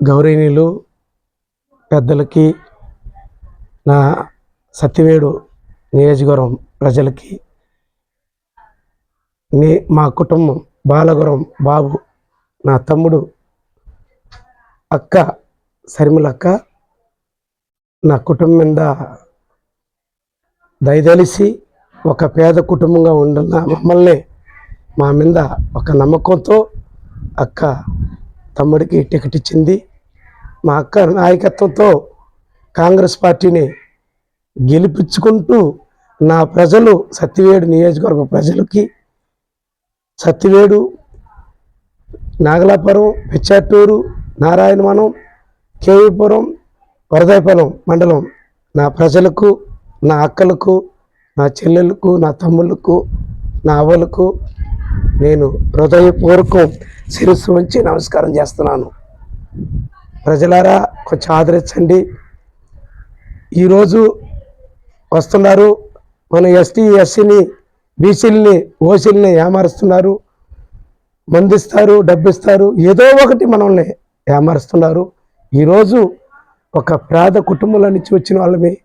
గౌరవనీయులు పెద్దలకి నా సత్యవేడు నియోజకవర్గం ప్రజలకి నే మా కుటుంబం బాలగురం బాబు నా తమ్ముడు అక్క సరిమలక్క నా కుటుంబం మీద దయదలిసి ఒక పేద కుటుంబంగా ఉండున్న మమ్మల్ని మా మీద ఒక నమ్మకంతో అక్క తమ్ముడికి టికెట్ ఇచ్చింది. మా అక్క నాయకత్వంతో కాంగ్రెస్ పార్టీని గెలిపించుకుంటూ నా ప్రజలు సత్యవేడు నియోజకవర్గ ప్రజలకి సత్యవేడు నాగలాపురం పిచ్చాటూరు నారాయణవనం కేవీపురం వరదాయపాలెం మండలం నా ప్రజలకు నా అక్కలకు నా చెల్లెలకు నా తమ్ముళ్ళకు నా అవ్వలకు నేను హృదయపూర్వకం శిరస్సు ఉంచి నమస్కారం చేస్తున్నాను. ప్రజలారా కొంచెం ఆదరించండి. ఈరోజు వస్తున్నారు మన ఎస్టీ ఎస్సీని బీసీలని ఓసీలని ఏమారుస్తున్నారు? మందిస్తారు డబ్బిస్తారు ఏదో ఒకటి మనల్ని ఏమారుస్తున్నారు. ఈరోజు ఒక పేద కుటుంబంలో నుంచి వచ్చిన వాళ్ళమే.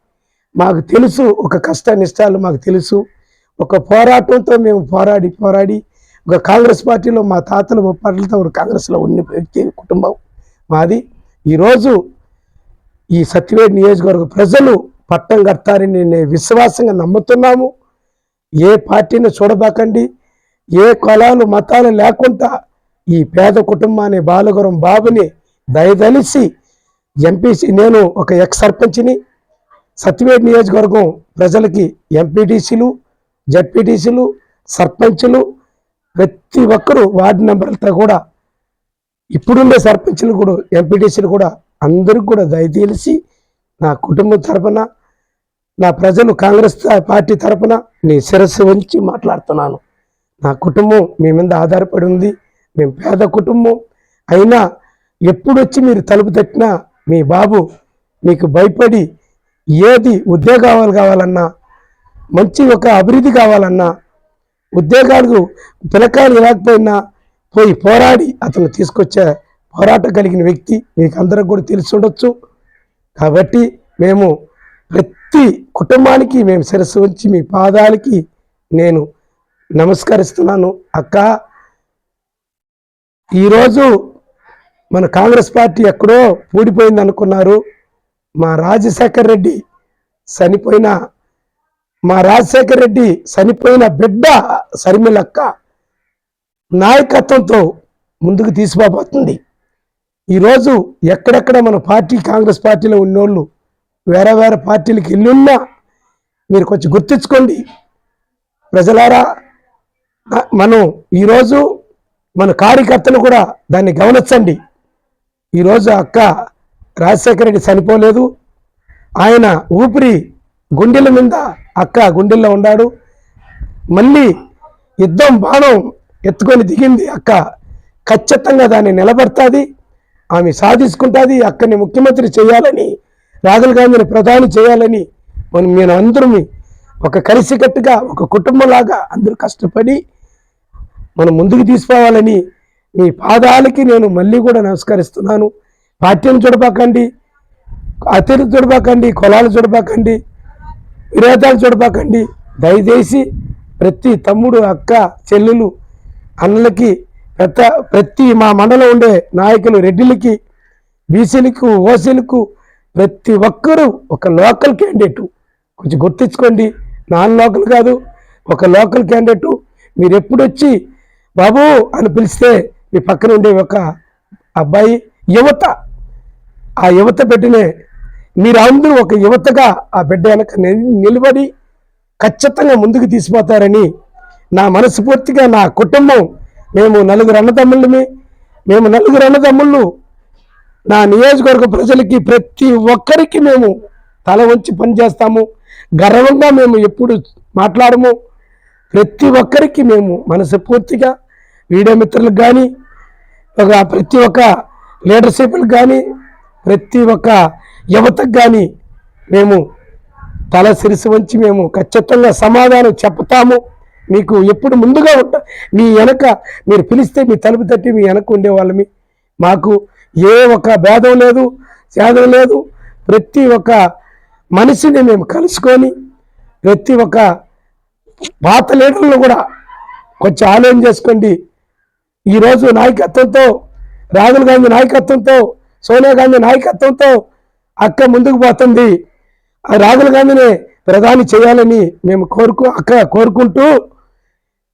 మాకు తెలుసు ఒక కష్ట నిష్టాలు మాకు తెలుసు. ఒక పోరాటంతో మేము పోరాడి పోరాడి ఒక కాంగ్రెస్ పార్టీలో మా తాతలు ముప్పాటలతో ఒక కాంగ్రెస్లో ఉన్న వ్యక్తి కుటుంబం మాది. ఈరోజు ఈ సత్యవేడ్ నియోజకవర్గ ప్రజలు పట్టం కడతారని నేను విశ్వాసంగా నమ్ముతున్నాము. ఏ పార్టీని చూడబాకండి. ఏ కులాలు మతాలు లేకుండా ఈ పేద కుటుంబాన్ని బాలగురం బాబుని దయదలిసి ఎంపీసీ నేను ఒక ఎక్స్ సర్పంచ్ని. సత్యవేడ్ నియోజకవర్గం ప్రజలకి ఎంపీటీసీలు జడ్పీటీసీలు సర్పంచ్లు ప్రతి ఒక్కరూ వార్డు మెంబర్లతో కూడా ఇప్పుడుండే సర్పంచులు కూడా ఎంపీటీసీలు కూడా అందరికి కూడా దయతీలిసి నా కుటుంబం తరపున నా ప్రజలు కాంగ్రెస్ పార్టీ తరపున నీ శిరస్సు ఉంచి మాట్లాడుతున్నాను. నా కుటుంబం మీ మీద ఆధారపడి ఉంది. మేము పేద కుటుంబం. అయినా ఎప్పుడొచ్చి మీరు తలుపు తట్టినా మీ బాబు మీకు భయపడి ఏది ఉద్యోగాలు కావాలన్నా మంచి ఒక అభివృద్ధి కావాలన్నా ఉద్యోగాలకు పిలకాయలు లేకపోయినా పోయి పోరాడి అతను తీసుకొచ్చే పోరాటం కలిగిన వ్యక్తి మీకు అందరికి కూడా తెలిసి ఉండొచ్చు. కాబట్టి మేము ప్రతి కుటుంబానికి మేము శిరస్సు ఉంచి మీ పాదాలకి నేను నమస్కరిస్తున్నాను. అక్క ఈరోజు మన కాంగ్రెస్ పార్టీ ఎక్కడో పూడిపోయింది అనుకున్నారు మా రాజశేఖర్ రెడ్డి చనిపోయిన మా రాజశేఖర్ రెడ్డి చనిపోయిన బిడ్డ సరిమిలక్క నాయకత్వంతో ముందుకు తీసుకోబోతుంది ఈరోజు ఎక్కడెక్కడ మన పార్టీ కాంగ్రెస్ పార్టీలో ఉన్నోళ్ళు వేరే వేరే పార్టీలకు వెళ్ళున్నా మీరు కొంచెం గుర్తించుకోండి. ప్రజలారా మనం ఈరోజు మన కార్యకర్తలు కూడా దాన్ని గమనించండి. ఈరోజు అక్క రాజశేఖర రెడ్డి చనిపోలేదు. ఆయన ఊపిరి గుండెల మీద అక్క గుండెల్లో ఉన్నాడు మళ్ళీ యుద్ధం బాణం ఎత్తుకొని దిగింది అక్క. ఖచ్చితంగా దాన్ని నిలబడుతుంది ఆమె సాధించుకుంటుంది అక్కని ముఖ్యమంత్రి చేయాలని రాహుల్ గాంధీని ప్రధాని చేయాలని మనం మేము అందరం ఒక కలిసికట్టుగా ఒక కుటుంబంలాగా అందరూ కష్టపడి మనం ముందుకు తీసుకోవాలని మీ పాదాలకి నేను మళ్ళీ కూడా నమస్కరిస్తున్నాను. పార్టీని చూడబాకండి అతిథి చూడబాకండి కులాలు చూడబాకండి. విరోధాలు చూడబాకండి. దయచేసి ప్రతి తమ్ముడు అక్క చెల్లెలు అన్నలకి పెద్ద ప్రతి మా మండలం ఉండే నాయకులు రెడ్డిలకి బీసీలకు ఓసీలకు ప్రతి ఒక్కరూ ఒక లోకల్ క్యాండిడేట్. కొంచెం గుర్తించుకోండి. నాన్ లోకల్ కాదు ఒక లోకల్ క్యాండిడేట్. మీరు ఎప్పుడు వచ్చి బాబు అని పిలిస్తే మీ పక్కన ఉండే ఒక అబ్బాయి యువత. ఆ యువత పెట్టినే మీరు ఒక యువతగా ఆ బిడ్డ వెనక నిలబడి ఖచ్చితంగా ముందుకు తీసిపోతారని నా మనస్ఫూర్తిగా నా కుటుంబం మేము నలుగురు అన్నదమ్ముళ్ళమే మేము నలుగురు అన్నదమ్ముళ్ళు నా నియోజకవర్గ ప్రజలకి ప్రతి ఒక్కరికి మేము తల వంచి పనిచేస్తాము. గర్వంగా మేము ఎప్పుడు మాట్లాడము. ప్రతి ఒక్కరికి మేము మనస్ఫూర్తిగా వీడియో మిత్రులకు కానీ ఒక ప్రతి ఒక్క లీడర్షిప్లకు కానీ ప్రతి ఒక్క యువతకు కానీ మేము తల సిరిసి వంచి మేము ఖచ్చితంగా సమాధానం చెప్తాము. మీకు ఎప్పుడు ముందుగా ఉంటా మీ వెనక మీరు పిలిస్తే మీ తలుపు తట్టి మీ వెనక ఉండేవాళ్ళమి. మాకు ఏ ఒక్క భేదం లేదు సేదం లేదు. ప్రతి ఒక్క మనిషిని మేము కలుసుకొని ప్రతి ఒక్క పాత లీడర్లు కూడా కొంచెం ఆలోచన చేసుకోండి. ఈరోజు నాయకత్వంతో రాహుల్ గాంధీ నాయకత్వంతో సోనియా గాంధీ నాయకత్వంతో అక్క ముందుకు పోతుంది. ఆ రాహుల్ గాంధీని ప్రధాని చేయాలని మేము కోరుకు అక్క కోరుకుంటూ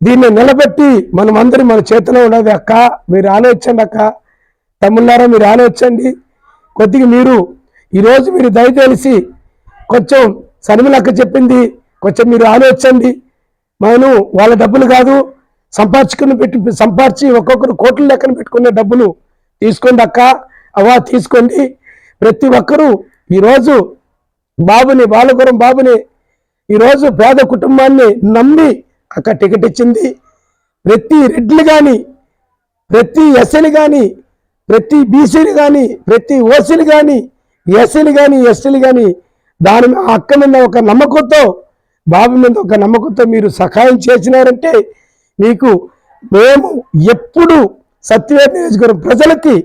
దీన్ని నిలబెట్టి మనమందరి మన చేతిలో ఉన్నది అక్క. మీరు ఆలోచించండి అక్క. తమ్ముళ్ళారా మీరు ఆలోచించండి. కొద్దిగా మీరు ఈరోజు మీరు దయచేసి కొంచెం సనిమిలక్క చెప్పింది కొంచెం మీరు ఆలోచించండి. మనం వాళ్ళ డబ్బులు కాదు సంపాదించుకుని పెట్టి సంపాదించి ఒక్కొక్కరు కోట్ల లెక్కన పెట్టుకునే డబ్బులు తీసుకోండి అక్క. అవా తీసుకోండి. ప్రతి ఒక్కరూ ఈరోజు బాబుని బాలగురం బాబుని ఈరోజు పేద కుటుంబాన్ని నమ్మి అక్కడ టికెట్ ఇచ్చింది. ప్రతి రెడ్లు కానీ ప్రతి ఎస్సీలు కానీ ప్రతి బీసీలు కానీ ప్రతి ఓసీలు కానీ ఎస్సీలు కానీ ఎస్టీలు కానీ దాని మీద అక్క మీద ఒక నమ్మకంతో బాబు మీద ఒక నమ్మకంతో మీరు సహాయం చేసినారంటే మీకు మేము ఎప్పుడు సత్యవేద నియోజకవర్గం ప్రజలకి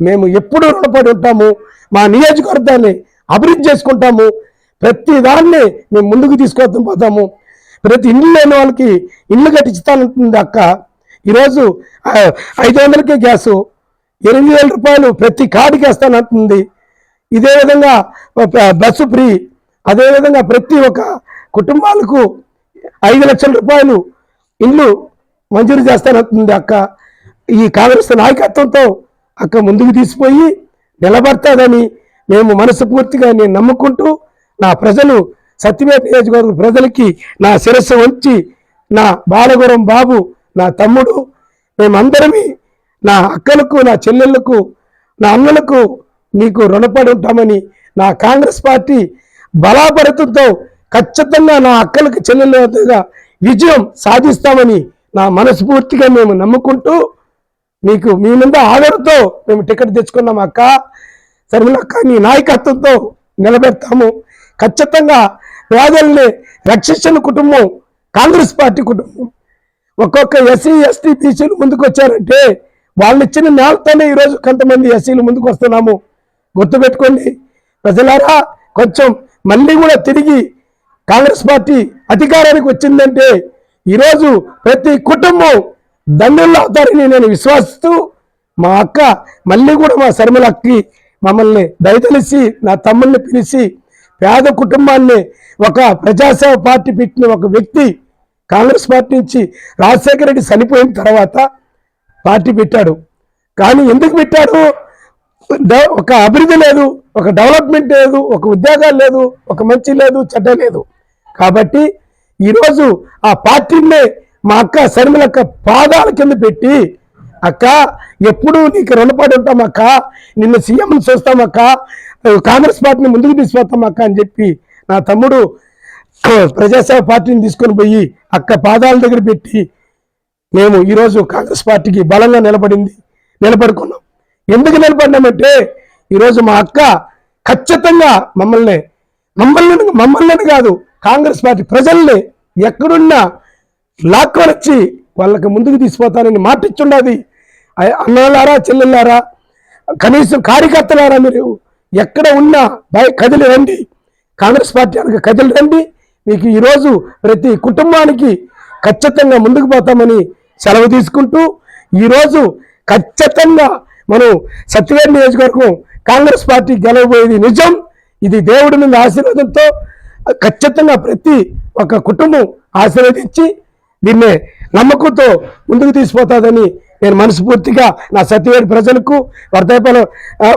మేము ఎప్పుడు రుణపడి ఉంటాము. మా నియోజకవర్గాన్ని అభివృద్ధి చేసుకుంటాము. ప్రతి దాన్ని మేము ముందుకు తీసుకొస్తాం పోతాము ప్రతి ఇల్లు లేని వాళ్ళకి ఇల్లు కట్టించుతానంటుంది అక్క. ఈరోజు ఐదు వందలకే గ్యాసు ఎనిమిది వేల రూపాయలు ప్రతి కార్డుకి వేస్తానంటుంది. ఇదే విధంగా ఒక బస్సు ఫ్రీ అదేవిధంగా ప్రతి ఒక్క కుటుంబాలకు ఐదు లక్షల రూపాయలు ఇల్లు మంజూరు చేస్తానంటుంది అక్క. ఈ కాంగ్రెస్ నాయకత్వంతో అక్క ముందుకు తీసిపోయి నిలబడతాదని మేము మనస్ఫూర్తిగా నేను నమ్ముకుంటూ నా ప్రజలు సత్యవేద నియోజకవర్గ ప్రజలకి నా శిరస్సు వంచి నా బాలగురం బాబు నా తమ్ముడు మేమందరమి నా అక్కలకు నా చెల్లెళ్ళకు నా అన్నలకు మీకు రుణపడి ఉంటామని నా కాంగ్రెస్ పార్టీ బలాపరితంతో ఖచ్చితంగా నా అక్కలకు చెల్లెళ్ళగా విజయం సాధిస్తామని నా మనస్ఫూర్తిగా మేము నమ్ముకుంటూ మీకు మీ మీద ఆదరతో మేము టికెట్ తెచ్చుకున్నాం అక్క. శర్మిలక్క నీ నాయకత్వంతో నిలబెడతాము. ఖచ్చితంగా పేదల్ని రక్షించిన కుటుంబం కాంగ్రెస్ పార్టీ కుటుంబం. ఒక్కొక్క ఎస్సీ ఎస్టీ బీసీలు ముందుకు వచ్చారంటే వాళ్ళు ఇచ్చిన నేలతోనే ఈరోజు కొంతమంది ఎస్సీలు ముందుకు వస్తున్నాము గుర్తుపెట్టుకోండి. ప్రజలారా కొంచెం మళ్ళీ కూడా తిరిగి కాంగ్రెస్ పార్టీ అధికారానికి వచ్చిందంటే ఈరోజు ప్రతి కుటుంబం దండుల్లో అవుతారని నేను విశ్వసిస్తూ మా అక్క మళ్ళీ కూడా మా శర్మల అక్కి మమ్మల్ని దయతలిసి నా తమ్ముల్ని పిలిచి పేద కుటుంబాన్ని ఒక ప్రజాసేవ పార్టీ పెట్టిన ఒక వ్యక్తి కాంగ్రెస్ పార్టీ నుంచి రాజశేఖర రెడ్డి చనిపోయిన తర్వాత పార్టీ పెట్టాడు. కానీ ఎందుకు పెట్టాడు? ఒక అభివృద్ధి లేదు ఒక డెవలప్మెంట్ లేదు ఒక ఉద్యోగాలు లేదు ఒక మంచి లేదు చెడ్డ లేదు. కాబట్టి ఈరోజు ఆ పార్టీనే మా అక్క శర్మిలక్క పాదాల కింద పెట్టి అక్క ఎప్పుడు నీకు రుణపడి ఉంటాం అక్క? నిన్ను సీఎం చూస్తాం అక్క? కాంగ్రెస్ పార్టీని ముందుకు తీసుకొస్తాం అక్క అని చెప్పి నా తమ్ముడు ప్రజాసేవ పార్టీని తీసుకొని పోయి అక్క పాదాల దగ్గర పెట్టి మేము ఈరోజు కాంగ్రెస్ పార్టీకి బలంగా నిలబడింది నిలబడుకున్నాం. ఎందుకు నిలబడినామంటే ఈరోజు మా అక్క ఖచ్చితంగా మమ్మల్ని మమ్మల్ని మమ్మల్ని కాదు కాంగ్రెస్ పార్టీ ప్రజల్ని ఎక్కడున్నా లాక్కొని వచ్చి వాళ్ళకి ముందుకు తీసుకుపోతానని మాటిచ్చుండది. అన్నలారా చెల్లెళ్ళారా కనీసం కార్యకర్తలారా మీరు ఎక్కడ ఉన్నా బయ కదిలి రండి. కాంగ్రెస్ పార్టీ అనగా కదిలి రండి. మీకు ఈరోజు ప్రతి కుటుంబానికి ఖచ్చితంగా ముందుకు పోతామని సెలవు తీసుకుంటూ ఈరోజు ఖచ్చితంగా మనం సత్యవేర్ నియోజకవర్గం కాంగ్రెస్ పార్టీ గెలవబోయేది నిజం. ఇది దేవుడి మీద ఆశీర్వాదంతో ఖచ్చితంగా ప్రతి ఒక్క కుటుంబం ఆశీర్వదించి దీన్నే నమ్మకంతో ముందుకు తీసిపోతుందని నేను మనస్ఫూర్తిగా నా సత్యవేడి ప్రజలకు వర్ధయపాలెం ఆ,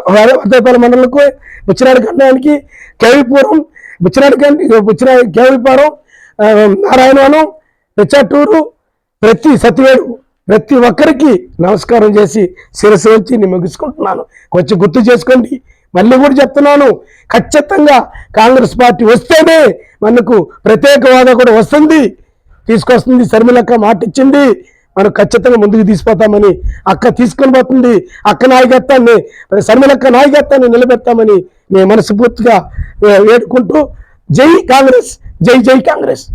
మండలకు బుచ్చినాడు ఖండానికి కేవీపురం బుచ్చినాడు ఖండి బుచ్చినా కేవీపురం నారాయణవనం పెచ్చాటూరు ప్రతి సత్యవేడు ప్రతి ఒక్కరికి నమస్కారం చేసి శిరస్సు వచ్చి నేను ముగించుకుంటున్నాను కొంచెం గుర్తు చేసుకోండి. మళ్ళీ కూడా చెప్తున్నాను. ఖచ్చితంగా కాంగ్రెస్ పార్టీ వస్తేనే మనకు ప్రత్యేక హోదా కూడా వస్తుంది. తీసుకొస్తుంది. శర్మిలక్క మాట ఇచ్చింది. మనం ఖచ్చితంగా ముందుకు తీసుకుపోతామని అక్క తీసుకొని పోతుంది. అక్క నాయకత్వాన్ని శర్మిలక్క నాయకత్వాన్ని నిలబెడతామని నేను మనస్ఫూర్తిగా వేడుకుంటూ జై కాంగ్రెస్ జై జై కాంగ్రెస్.